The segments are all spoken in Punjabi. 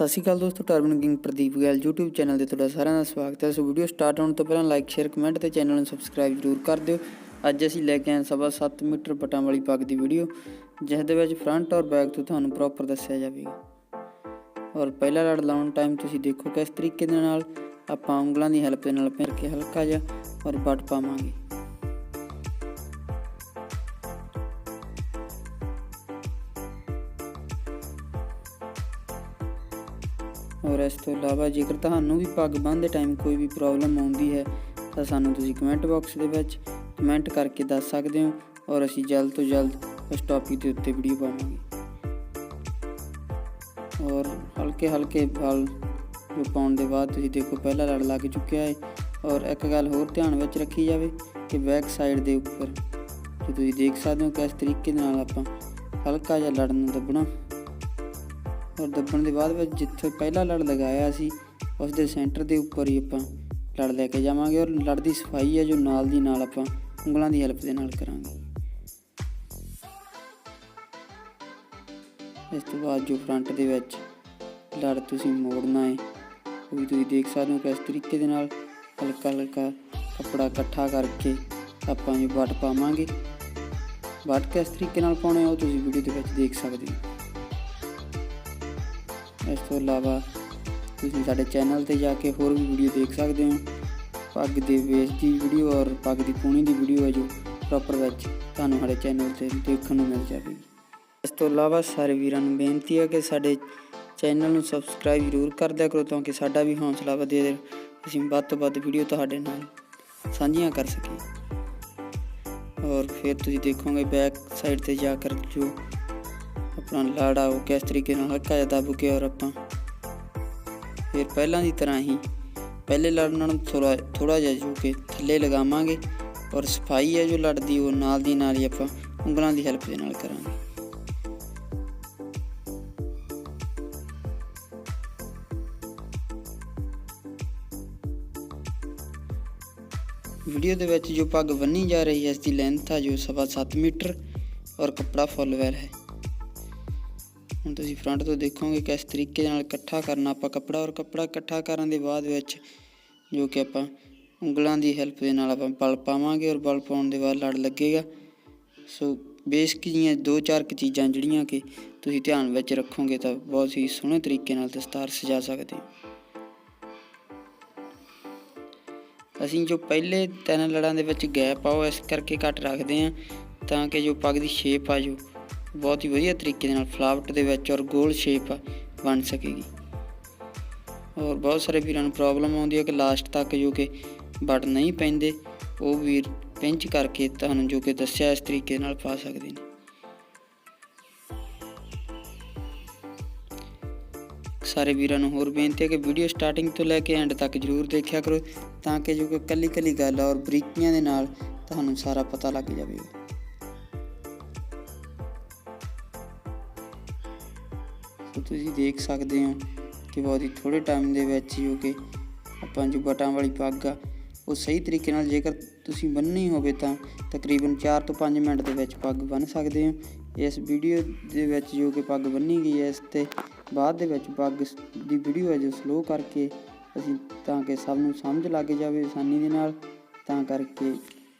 ਸਤਿ ਸ਼੍ਰੀ ਅਕਾਲ ਦੋਸਤੋ, ਟਰਬਨ ਕਿੰਗ ਪ੍ਰਦੀਪ ਗੈਲ YouTube ਚੈਨਲ ਤੇ ਤੁਹਾਡਾ ਸਾਰਿਆਂ ਦਾ ਸਵਾਗਤ ਹੈ। ਸੋ ਵੀਡੀਓ ਸਟਾਰਟ ਹੋਣ ਤੋਂ ਪਹਿਲਾਂ ਲਾਈਕ ਸ਼ੇਅਰ ਕਮੈਂਟ ਤੇ ਚੈਨਲ ਨੂੰ ਸਬਸਕ੍ਰਾਈਬ ਜ਼ਰੂਰ ਕਰ ਦਿਓ। ਅੱਜ ਅਸੀਂ ਲੈ ਕੇ ਆਏ ਸਵਾ 7 ਮੀਟਰ ਪਟਾਂ ਵਾਲੀ ਪੱਗ ਦੀ ਵੀਡੀਓ ਜਿਸ ਦੇ ਵਿੱਚ ਫਰੰਟ ਔਰ ਬੈਕ ਤੋਂ ਤੁਹਾਨੂੰ ਪ੍ਰੋਪਰ ਦੱਸਿਆ ਜਾਵੇਗਾ। ਔਰ ਪਹਿਲਾ ਲੜ ਲਾਉਣ ਟਾਈਮ ਤੁਸੀਂ ਦੇਖੋ ਕਿਸ ਤਰੀਕੇ ਦੇ ਨਾਲ ਆਪਾਂ ਉਂਗਲਾਂ ਦੀ ਹੈਲਪ ਦੇ ਨਾਲ ਫਿਰ ਕੇ ਹਲਕਾ ਜਿਹਾ ਔਰ ਵੱਟ ਪਾਵਾਂਗੇ। ਔਰ ਇਸ ਤੋਂ ਇਲਾਵਾ ਜੇਕਰ ਤੁਹਾਨੂੰ ਵੀ ਪੱਗ ਬੰਨ੍ਹਦੇ ਟਾਈਮ ਕੋਈ ਵੀ ਪ੍ਰੋਬਲਮ ਆਉਂਦੀ ਹੈ, ਤਾਂ ਸਾਨੂੰ ਤੁਸੀਂ ਕਮੈਂਟ ਬਾਕਸ ਦੇ ਵਿੱਚ ਕਮੈਂਟ ਕਰਕੇ ਦੱਸ ਸਕਦੇ ਹੋ ਔਰ ਅਸੀਂ ਜਲਦ ਤੋਂ ਜਲਦ ਉਸ ਟੌਪਿਕ ਦੇ ਉੱਤੇ ਵੀਡੀਓ ਪਾਵਾਂਗੇ। ਔਰ ਹਲਕੇ ਹਲਕੇ ਵਾਲ ਜੋ ਪਾਉਣ ਦੇ ਬਾਅਦ ਤੁਸੀਂ ਦੇਖੋ ਪਹਿਲਾ ਲੜ ਲੱਗ ਚੁੱਕਿਆ ਹੈ ਔਰ ਇੱਕ ਗੱਲ ਹੋਰ ਧਿਆਨ ਵਿੱਚ ਰੱਖੀ ਜਾਵੇ ਕਿ ਬੈਕ ਸਾਈਡ ਦੇ ਉੱਪਰ ਤੁਸੀਂ ਦੇਖ ਸਕਦੇ ਹੋ ਕਿਸ ਤਰੀਕੇ ਦੇ ਨਾਲ ਆਪਾਂ ਹਲਕਾ ਜਿਹਾ ਲੜ ਨੂੰ ਦੱਬਣਾ। ਔਰ ਦੱਬਣ ਦੇ ਬਾਅਦ ਵਿੱਚ ਜਿੱਥੇ ਪਹਿਲਾ ਲੜ ਲਗਾਇਆ ਸੀ ਉਸ ਦੇ ਸੈਂਟਰ ਦੇ ਉੱਪਰ ਹੀ ਆਪਾਂ ਲੜ ਲੈ ਕੇ ਜਾਵਾਂਗੇ ਔਰ ਲੜ ਦੀ ਸਫ਼ਾਈ ਹੈ ਜੋ ਨਾਲ ਦੀ ਨਾਲ ਆਪਾਂ ਉਂਗਲਾਂ ਦੀ ਹੈਲਪ ਦੇ ਨਾਲ ਕਰਾਂਗੇ। ਇਸ ਤੋਂ ਬਾਅਦ ਜੋ ਫਰੰਟ ਦੇ ਵਿੱਚ ਲੜ ਤੁਸੀਂ ਮੋੜਨਾ ਹੈ, ਉਹ ਵੀ ਤੁਸੀਂ ਦੇਖ ਸਕਦੇ ਹੋ ਕਿਸ ਤਰੀਕੇ ਦੇ ਨਾਲ ਹਲਕਾ ਹਲਕਾ ਕੱਪੜਾ ਇਕੱਠਾ ਕਰਕੇ ਆਪਾਂ ਇਹ ਵੱਟ ਪਾਵਾਂਗੇ। ਵੱਟ ਕਿਸ ਤਰੀਕੇ ਨਾਲ ਪਾਉਣੇ ਆ ਉਹ ਤੁਸੀਂ ਵੀਡੀਓ ਦੇ ਵਿੱਚ ਦੇਖ ਸਕਦੇ ਹੋ। ਇਸ ਤੋਂ ਇਲਾਵਾ ਤੁਸੀਂ ਸਾਡੇ ਚੈਨਲ ਤੇ ਜਾ ਕੇ ਹੋਰ ਵੀ ਵੀਡੀਓ ਦੇਖ ਸਕਦੇ ਹੋ। ਪੱਗ ਦੇ ਵੇਸ ਦੀ ਵੀਡੀਓ ਔਰ ਪੱਗ ਦੀ ਪੂਣੀ ਦੀ ਵੀਡੀਓ ਹੈ ਜੋ ਪ੍ਰੋਪਰ ਵਿੱਚ ਤੁਹਾਨੂੰ ਸਾਡੇ ਚੈਨਲ ਤੇ ਦੇਖਣ ਨੂੰ ਮਿਲ ਜਾਵੇਗੀ। ਇਸ ਤੋਂ ਇਲਾਵਾ ਸਾਰੇ ਵੀਰਾਂ ਨੂੰ ਬੇਨਤੀ ਹੈ ਕਿ ਸਾਡੇ ਚੈਨਲ ਨੂੰ ਸਬਸਕ੍ਰਾਈਬ ਜ਼ਰੂਰ ਕਰ ਦਿਆ ਕਰੋ ਤਾਂ ਕਿ ਸਾਡਾ ਵੀ ਹੌਸਲਾ ਵਧੇ ਅਸੀਂ ਵੱਧ ਤੋਂ ਵੱਧ ਵੀਡੀਓ ਤੁਹਾਡੇ ਨਾਲ ਸਾਂਝੀਆਂ ਕਰ ਸਕੀਏ। ਔਰ ਫਿਰ ਤੁਸੀਂ ਦੇਖੋਗੇ ਬੈਕ ਸਾਈਡ ਤੇ ਜਾ ਕਰ ਜੋ ਆਪਣਾ ਲਾੜਾ ਉਹ ਕਿਸ ਤਰੀਕੇ ਨਾਲ ਹਲਕਾ ਜਿਹਾ ਦੱਬ ਕੇ ਔਰ ਆਪਾਂ ਫਿਰ ਪਹਿਲਾਂ ਦੀ ਤਰ੍ਹਾਂ ਹੀ ਪਹਿਲੇ ਲੜ ਨਾਲ ਥੋੜਾ ਥੋੜਾ ਜਿਹਾ ਜੋ ਕਿ ਥੱਲੇ ਲਗਾਵਾਂਗੇ ਔਰ ਸਫ਼ਾਈ ਹੈ ਜੋ ਲੜਦੀ ਉਹ ਨਾਲ ਦੀ ਨਾਲ ਹੀ ਆਪਾਂ ਉਂਗਲਾਂ ਦੀ ਹੈਲਪ ਦੇ ਨਾਲ ਕਰਾਂਗੇ। ਵੀਡੀਓ ਦੇ ਵਿੱਚ ਜੋ ਪੱਗ ਬੰਨੀ ਜਾ ਰਹੀ ਹੈ, ਇਸ ਦੀ ਲੈਂਥ ਹੈ ਜੋ ਸਵਾ 7 ਮੀਟਰ ਔਰ ਕੱਪੜਾ ਫੁੱਲ ਵੈਲ ਹੈ। ਹੁਣ ਤੁਸੀਂ ਫਰੰਟ ਤੋਂ ਦੇਖੋਗੇ ਕਿਸ ਤਰੀਕੇ ਨਾਲ ਇਕੱਠਾ ਕਰਨਾ, ਆਪਾਂ ਕੱਪੜਾ ਔਰ ਕੱਪੜਾ ਇਕੱਠਾ ਕਰਨ ਦੇ ਬਾਅਦ ਵਿੱਚ ਜੋ ਕਿ ਆਪਾਂ ਉਂਗਲਾਂ ਦੀ ਹੈਲਪ ਦੇ ਨਾਲ ਆਪਾਂ ਬਲ ਪਾਵਾਂਗੇ ਔਰ ਬਲ ਪਾਉਣ ਦੇ ਬਾਅਦ ਲੜ ਲੱਗੇਗਾ। ਸੋ ਬੇਸਿਕ ਜੀਆਂ ਦੋ ਚਾਰ ਕੁ ਚੀਜ਼ਾਂ ਜਿਹੜੀਆਂ ਕਿ ਤੁਸੀਂ ਧਿਆਨ ਵਿੱਚ ਰੱਖੋਗੇ ਤਾਂ ਬਹੁਤ ਹੀ ਸੋਹਣੇ ਤਰੀਕੇ ਨਾਲ ਦਸਤਾਰ ਸਜਾ ਸਕਦੇ ਅਸੀਂ ਜੋ ਪਹਿਲੇ ਤਿੰਨ ਲੜਾਂ ਦੇ ਵਿੱਚ ਗੈਪ ਆਓ ਇਸ ਕਰਕੇ ਘੱਟ ਰੱਖਦੇ ਹਾਂ ਤਾਂ ਕਿ ਜੋ ਪੱਗ ਦੀ ਸ਼ੇਪ ਆ ਜੋ ਬਹੁਤ ਹੀ ਵਧੀਆ ਤਰੀਕੇ ਦੇ ਨਾਲ ਫਲਾਵਟ ਦੇ ਵਿੱਚ ਔਰ ਗੋਲ ਸ਼ੇਪ ਬਣ ਸਕੇਗੀ। ਔਰ ਬਹੁਤ ਸਾਰੇ ਵੀਰਾਂ ਨੂੰ ਪ੍ਰੋਬਲਮ ਆਉਂਦੀ ਹੈ ਕਿ ਲਾਸਟ ਤੱਕ ਜੋ ਕਿ ਬਟ ਨਹੀਂ ਪੈਂਦੇ, ਉਹ ਵੀਰ ਪਿੰਚ ਕਰਕੇ ਤੁਹਾਨੂੰ ਜੋ ਕਿ ਦੱਸਿਆ ਇਸ ਤਰੀਕੇ ਨਾਲ ਪਾ ਸਕਦੇ ਨੇ। ਸਾਰੇ ਵੀਰਾਂ ਨੂੰ ਹੋਰ ਬੇਨਤੀ ਹੈ ਕਿ ਵੀਡੀਓ ਸਟਾਰਟਿੰਗ ਤੋਂ ਲੈ ਕੇ ਐਂਡ ਤੱਕ ਜਰੂਰ ਦੇਖਿਆ ਕਰੋ, ਤਾਂ ਕਿ ਜੋ ਕਿ ਕੱਲੀ ਕੱਲੀ ਗੱਲ ਔਰ ਬਰੀਕੀਆਂ ਦੇ ਨਾਲ ਤੁਹਾਨੂੰ ਸਾਰਾ ਪਤਾ ਲੱਗ ਜਾਵੇ ਸੋ ਤੁਸੀਂ ਦੇਖ ਸਕਦੇ ਹੋ ਕਿ ਬਹੁਤ ਹੀ ਥੋੜੇ ਟਾਈਮ ਦੇ ਵਿੱਚ ਜੋ ਕਿ ਆਪਾਂ ਜੋ ਬਟਾਂ ਵਾਲੀ ਪੱਗ ਆ, ਉਹ ਸਹੀ ਤਰੀਕੇ ਨਾਲ ਜੇਕਰ ਤੁਸੀਂ ਬੰਨਣੀ ਹੋਵੇ ਤਾਂ ਤਕਰੀਬਨ 4 ਤੋਂ 5 ਮਿੰਟ ਦੇ ਵਿੱਚ ਪੱਗ ਬੰਨ ਸਕਦੇ ਹੋ। ਇਸ ਵੀਡੀਓ ਦੇ ਵਿੱਚ ਜੋ ਕਿ ਪੱਗ ਬੰਨੀ ਗਈ ਹੈ, ਇਸ ਤੇ ਬਾਅਦ ਦੇ ਵਿੱਚ ਪੱਗ ਦੀ ਵੀਡੀਓ ਹੈ ਜੋ ਸਲੋ ਕਰਕੇ ਅਸੀਂ ਤਾਂ ਕਿ ਸਭ ਨੂੰ ਸਮਝ ਲੱਗ ਜਾਵੇ ਆਸਾਨੀ ਦੇ ਨਾਲ, ਤਾਂ ਕਰਕੇ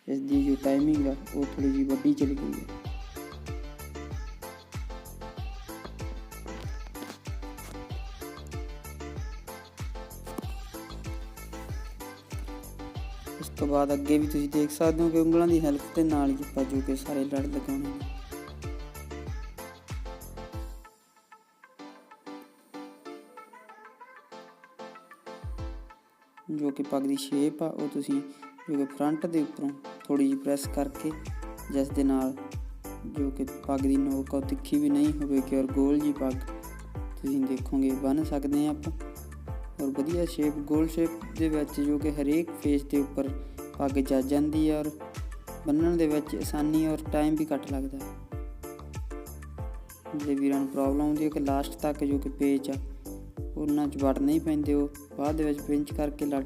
ਇਸ ਦੀ ਜੋ ਟਾਈਮਿੰਗ ਆ, ਉਹ ਥੋੜੀ ਜਿਹੀ ਵੱਡੀ ਚਲੀ ਗਈ ਹੈ। ਉਸ ਤੋਂ ਬਾਅਦ ਅੱਗੇ ਵੀ ਤੁਸੀਂ ਦੇਖ ਸਕਦੇ ਹੋ ਕਿ ਉਂਗਲਾਂ ਦੀ ਹੈਲਪ ਦੇ ਨਾਲ ਹੀ ਆਪਾਂ ਜੋ ਕਿ ਸਾਰੇ ਲੜ ਲਗਾਉਣੇ ਨੇ। ਜੋ ਕਿ ਪੱਗ ਦੀ ਸ਼ੇਪ ਆ, ਉਹ ਤੁਸੀਂ ਜੋ ਕਿ ਫਰੰਟ ਦੇ ਉੱਪਰੋਂ ਥੋੜੀ ਜਿਹੀ ਪ੍ਰੈਸ ਕਰਕੇ ਜਿਸ ਦੇ ਨਾਲ ਜੋ ਕਿ ਪੱਗ ਦੀ ਨੋਕ ਉਹ ਤਿੱਖੀ ਵੀ ਨਹੀਂ ਹੋਵੇਗੀ ਔਰ ਗੋਲ ਜੀ ਪੱਗ ਤੁਸੀਂ ਦੇਖੋਗੇ ਬਣ ਸਕਦੇ ਆ ਆਪਾਂ। ਔਰ ਵਧੀਆ ਸ਼ੇਪ ਗੋਲ ਸ਼ੇਪ ਦੇ ਵਿੱਚ ਜੋ ਕਿ ਹਰੇਕ ਫੇਸ ਦੇ ਉੱਪਰ ਪੱਗ ਜੱਜ ਜਾਂਦੀ ਹੈ ਔਰ ਬੰਨਣ ਦੇ ਵਿੱਚ ਆਸਾਨੀ ਔਰ ਟਾਈਮ ਵੀ ਘੱਟ ਲੱਗਦਾ ਹੈ। ਜੇ ਵੀਰਾਂ ਨੂੰ ਪ੍ਰੋਬਲਮ ਆਉਂਦੀ ਹੈ ਕਿ ਲਾਸਟ ਤੱਕ ਜੋ ਕਿ ਪੇਚ ਆ, ਉਹਨਾਂ 'ਚ ਵੜ ਨਹੀਂ ਪੈਂਦੇ, ਉਹ ਬਾਅਦ ਦੇ ਵਿੱਚ ਪਿੰਚ ਕਰਕੇ ਲੜ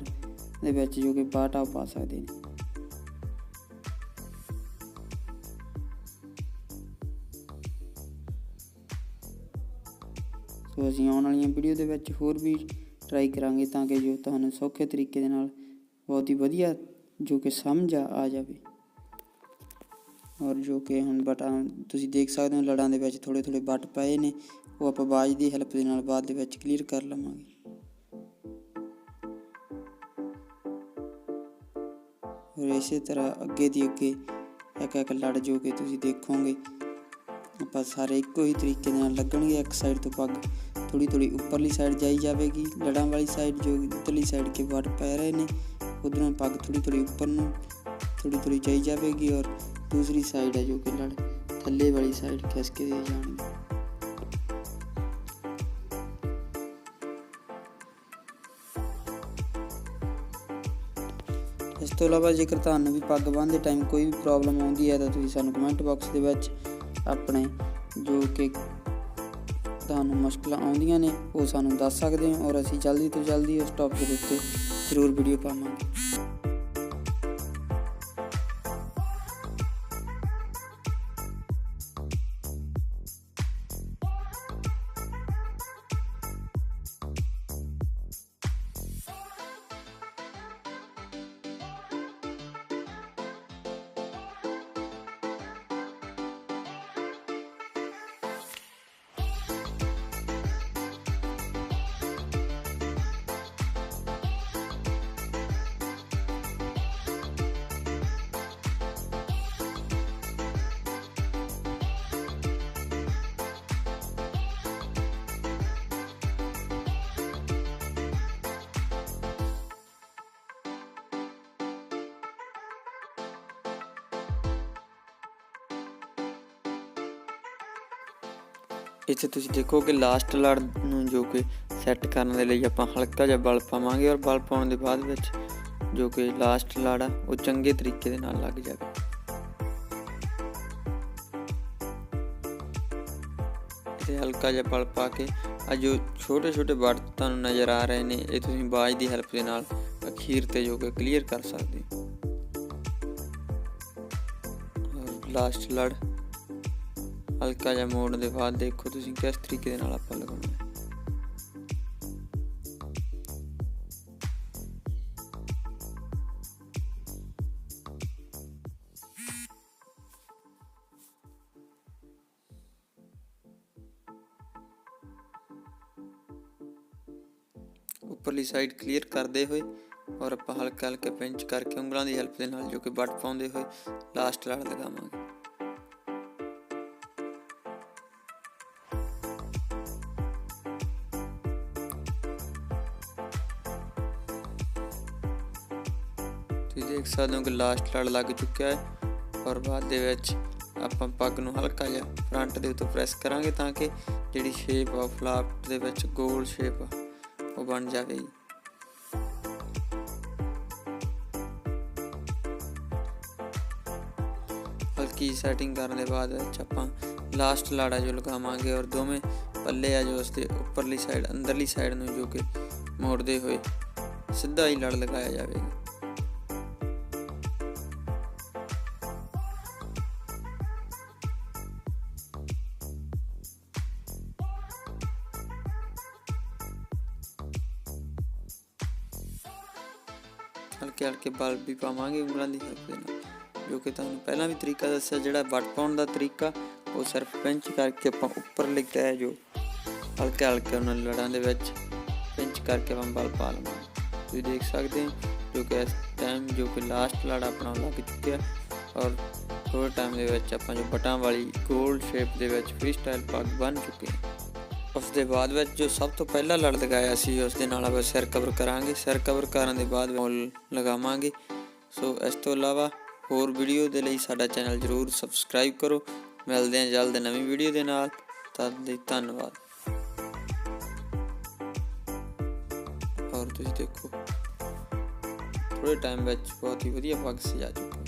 ਦੇ ਵਿੱਚ ਜੋ ਕਿ ਬਾਟਾ ਪਾ ਸਕਦੇ ਨੇ। ਸੋ ਅਸੀਂ ਆਉਣ ਵਾਲੀਆਂ ਵੀਡੀਓ ਦੇ ਵਿੱਚ ਹੋਰ ਵੀ ਟਰਾਈ ਕਰਾਂਗੇ ਤਾਂ ਕਿ ਜੋ ਤੁਹਾਨੂੰ ਸੌਖੇ ਤਰੀਕੇ ਦੇ ਨਾਲ ਬਹੁਤ ਹੀ ਵਧੀਆ ਜੋ ਕਿ ਸਮਝ ਆ ਆ ਜਾਵੇ। ਔਰ ਜੋ ਕਿ ਹੁਣ ਬਟਾਂ, ਤੁਸੀਂ ਦੇਖ ਸਕਦੇ ਹੋ ਲੜਾਂ ਦੇ ਵਿੱਚ ਥੋੜੇ ਥੋੜੇ ਬੱਟ ਪਏ ਨੇ, ਉਹ ਆਪਾਂ ਬਾਜ ਦੀ ਹੈਲਪ ਦੇ ਨਾਲ ਬਾਅਦ ਦੇ ਵਿੱਚ ਕਲੀਅਰ ਕਰ ਲਵਾਂਗੇ। ਔਰ ਇਸੇ ਤਰ੍ਹਾਂ ਅੱਗੇ ਦੀ ਅੱਗੇ ਇੱਕ ਇੱਕ ਲੜ ਜੋ ਕਿ ਤੁਸੀਂ ਦੇਖੋਗੇ, ਆਪਾਂ ਸਾਰੇ ਇੱਕੋ ਹੀ ਤਰੀਕੇ ਦੇ ਨਾਲ ਲੱਗਣਗੇ ਇੱਕ ਸਾਈਡ ਤੋਂ ਪੱਗ। ਥੋੜੀ ਥੋੜੀ ਉੱਪਰਲੀ ਸਾਈਡ ਜਾਈ ਜਾਵੇਗੀ, ਲੜਾਂ ਵਾਲੀ ਸਾਈਡ ਜੋ ਉੱਤਰਲੀ ਸਾਈਡ ਕੇ ਵੱਟ ਪੈ ਰਹੇ ਨੇ, ਉਧਰੋਂ ਪੱਗ ਥੋੜੀ ਥੋੜੀ ਉੱਪਰ ਨੂੰ ਥੋੜੀ ਥੋੜੀ ਜਾਈ ਜਾਵੇਗੀ ਔਰ ਦੂਸਰੀ ਸਾਈਡ ਹੈ ਜੋ ਕਿ ਲੜ, ਥੱਲੇ ਵਾਲੀ ਸਾਈਡ ਖਿਸਕ ਕੇ ਦੇ ਜਾਣਗੇ। ਇਸ ਤੋਂ ਇਲਾਵਾ ਜੇਕਰ ਤੁਹਾਨੂੰ ਵੀ ਪੱਗ ਬੰਨ੍ਹਦੇ ਟਾਈਮ ਕੋਈ ਵੀ ਪ੍ਰੋਬਲਮ ਆਉਂਦੀ ਹੈ ਤਾਂ ਤੁਸੀਂ ਸਾਨੂੰ ਕਮੈਂਟ ਬਾਕਸ ਦੇ ਵਿੱਚ ਆਪਣੇ ਜੋ ਕਿ ਤੁਹਾਨੂੰ ਮੁਸ਼ਕਲਾਂ ਆਉਂਦੀਆਂ ਨੇ, ਉਹ ਸਾਨੂੰ ਦੱਸ ਸਕਦੇ ਹੋ ਔਰ ਅਸੀਂ ਜਲਦੀ ਤੋਂ ਜਲਦੀ ਉਸ ਟੌਪਿਕ ਦੇ ਉੱਤੇ ਜ਼ਰੂਰ ਵੀਡੀਓ ਪਾਵਾਂਗੇ। ਇੱਥੇ ਤੁਸੀਂ ਦੇਖੋ ਕਿ ਲਾਸਟ ਲੜ ਨੂੰ ਜੋ ਕਿ ਸੈੱਟ ਕਰਨ ਦੇ ਲਈ ਆਪਾਂ ਹਲਕਾ ਜਿਹਾ ਬਲ ਪਾਵਾਂਗੇ ਔਰ ਬਲ ਪਾਉਣ ਦੇ ਬਾਅਦ ਵਿੱਚ ਜੋ ਕਿ ਲਾਸਟ ਲੜ ਆ, ਉਹ ਚੰਗੇ ਤਰੀਕੇ ਦੇ ਨਾਲ ਲੱਗ ਜਾਵੇ। ਤੇ ਹਲਕਾ ਜਿਹਾ ਬਲ ਪਾ ਕੇ ਆ ਜੋ ਛੋਟੇ ਛੋਟੇ ਵਰਤ ਤੁਹਾਨੂੰ ਨਜ਼ਰ ਆ ਰਹੇ ਨੇ, ਇਹ ਤੁਸੀਂ ਬਾਜ ਦੀ ਹੈਲਪ ਦੇ ਨਾਲ ਅਖੀਰ ਤੇ ਜੋ ਕਿ ਕਲੀਅਰ ਕਰ ਸਕਦੇ ਹੋ। ਲਾਸਟ ਲੜ ਹਲਕਾ ਜਿਹਾ ਮੋੜਨ ਦੇ ਬਾਅਦ ਦੇਖੋ ਤੁਸੀਂ ਕਿਸ ਤਰੀਕੇ ਦੇ ਨਾਲ ਆਪਾਂ ਲਗਾਉਣਾ ਹੈ। ਉੱਪਰਲੀ ਸਾਈਡ ਕਲੀਅਰ ਕਰਦੇ ਹੋਏ ਔਰ ਆਪਾਂ ਹਲਕਾ ਹਲਕਾ ਪਿੰਚ ਕਰਕੇ ਉਂਗਲਾਂ ਦੀ ਹੈਲਪ ਦੇ ਨਾਲ ਜੋ ਕਿ ਵੱਟ ਪਾਉਂਦੇ ਹੋਏ ਲਾਸਟ ਲੜ ਲਗਾਵਾਂਗੇ। ਸਕਦੇ ਹੋ ਕਿ ਲਾਸਟ ਲੜ ਲੱਗ ਚੁੱਕਿਆ ਹੈ ਔਰ ਬਾਅਦ ਦੇ ਵਿੱਚ ਆਪਾਂ ਪੱਗ ਨੂੰ ਹਲਕਾ ਜਿਹਾ ਫਰੰਟ ਦੇ ਉੱਤੇ ਪ੍ਰੈਸ ਕਰਾਂਗੇ ਤਾਂ ਕਿ ਜਿਹੜੀ ਸ਼ੇਪ ਆ ਫਲਾਪ ਦੇ ਵਿੱਚ ਗੋਲ ਸ਼ੇਪ ਆ, ਉਹ ਬਣ ਜਾਵੇਗੀ ਹਲਕੀ ਸੈਟਿੰਗ ਕਰਨ ਦੇ ਬਾਅਦ ਵਿੱਚ ਆਪਾਂ ਲਾਸਟ ਲਾੜਾ ਜੋ ਲਗਾਵਾਂਗੇ ਔਰ ਦੋਵੇਂ ਪੱਲੇ ਆ ਜੋ ਉਸ ਦੇ ਉੱਪਰਲੀ ਸਾਈਡ ਅੰਦਰਲੀ ਸਾਈਡ ਨੂੰ ਜੋ ਕਿ ਮੋੜਦੇ ਹੋਏ ਸਿੱਧਾ ਹੀ ਲੜ ਲਗਾਇਆ ਜਾਵੇਗਾ। ਹਲਕੇ ਹਲਕੇ ਬਲ ਵੀ ਪਾਵਾਂਗੇ ਉਂਗਲਾਂ ਦੀ ਹੈਲਪ ਦੇ ਨਾਲ, ਜੋ ਕਿ ਤੁਹਾਨੂੰ ਪਹਿਲਾਂ ਵੀ ਤਰੀਕਾ ਦੱਸਿਆ, ਜਿਹੜਾ ਵੱਟ ਪਾਉਣ ਦਾ ਤਰੀਕਾ, ਉਹ ਸਿਰਫ ਪਿੰਚ ਕਰਕੇ ਆਪਾਂ ਉੱਪਰ ਲਿਖਦਾ ਹੈ ਜੋ ਹਲਕੇ ਹਲਕੇ ਉਹਨਾਂ ਲੜਾਂ ਦੇ ਵਿੱਚ ਪਿੰਚ ਕਰਕੇ ਆਪਾਂ ਬਲ ਪਾ ਲਵਾਂਗੇ। ਤੁਸੀਂ ਦੇਖ ਸਕਦੇ ਹੋ, ਜੋ ਕਿ ਇਸ ਟਾਈਮ ਜੋ ਕਿ ਲਾਸਟ ਲੜ ਆਪਣਾ ਲੱਗ ਚੁੱਕਿਆ ਔਰ ਥੋੜੇ ਟਾਈਮ ਦੇ ਵਿੱਚ ਆਪਾਂ ਜੋ ਬਟਾਂ ਵਾਲੀ ਗੋਲ ਸ਼ੇਪ ਦੇ ਵਿੱਚ ਫ੍ਰੀ ਸਟਾਈਲ ਪੱਗ ਬਣ ਚੁੱਕੇ ਹਾਂ ਉਸ ਦੇ ਬਾਅਦ ਵਿੱਚ ਜੋ ਸਭ ਤੋਂ ਪਹਿਲਾਂ ਲੜ ਲਗਾਇਆ ਸੀ ਉਸ ਦੇ ਨਾਲ ਆਪਾਂ ਸਿਰ ਕਵਰ ਕਰਾਂਗੇ। ਸਿਰ ਕਵਰ ਕਰਨ ਦੇ ਬਾਅਦ ਮੁੱਲ ਲਗਾਵਾਂਗੇ। ਸੋ ਇਸ ਤੋਂ ਇਲਾਵਾ ਹੋਰ ਵੀਡੀਓ ਦੇ ਲਈ ਸਾਡਾ ਚੈਨਲ ਜਰੂਰ ਸਬਸਕ੍ਰਾਈਬ ਕਰੋ। ਮਿਲਦੇ ਹਾਂ ਜਲਦ ਨਵੀਂ ਵੀਡੀਓ ਦੇ ਨਾਲ। ਤਦ ਲਈ ਧੰਨਵਾਦ। ਔਰ ਤੁਸੀਂ ਦੇਖੋ। ਥੋੜੇ ਟਾਈਮ ਵਿੱਚ ਬਹੁਤ ਹੀ ਵਧੀਆ ਪੱਗ ਸਜਾ ਚੁੱਕੇ।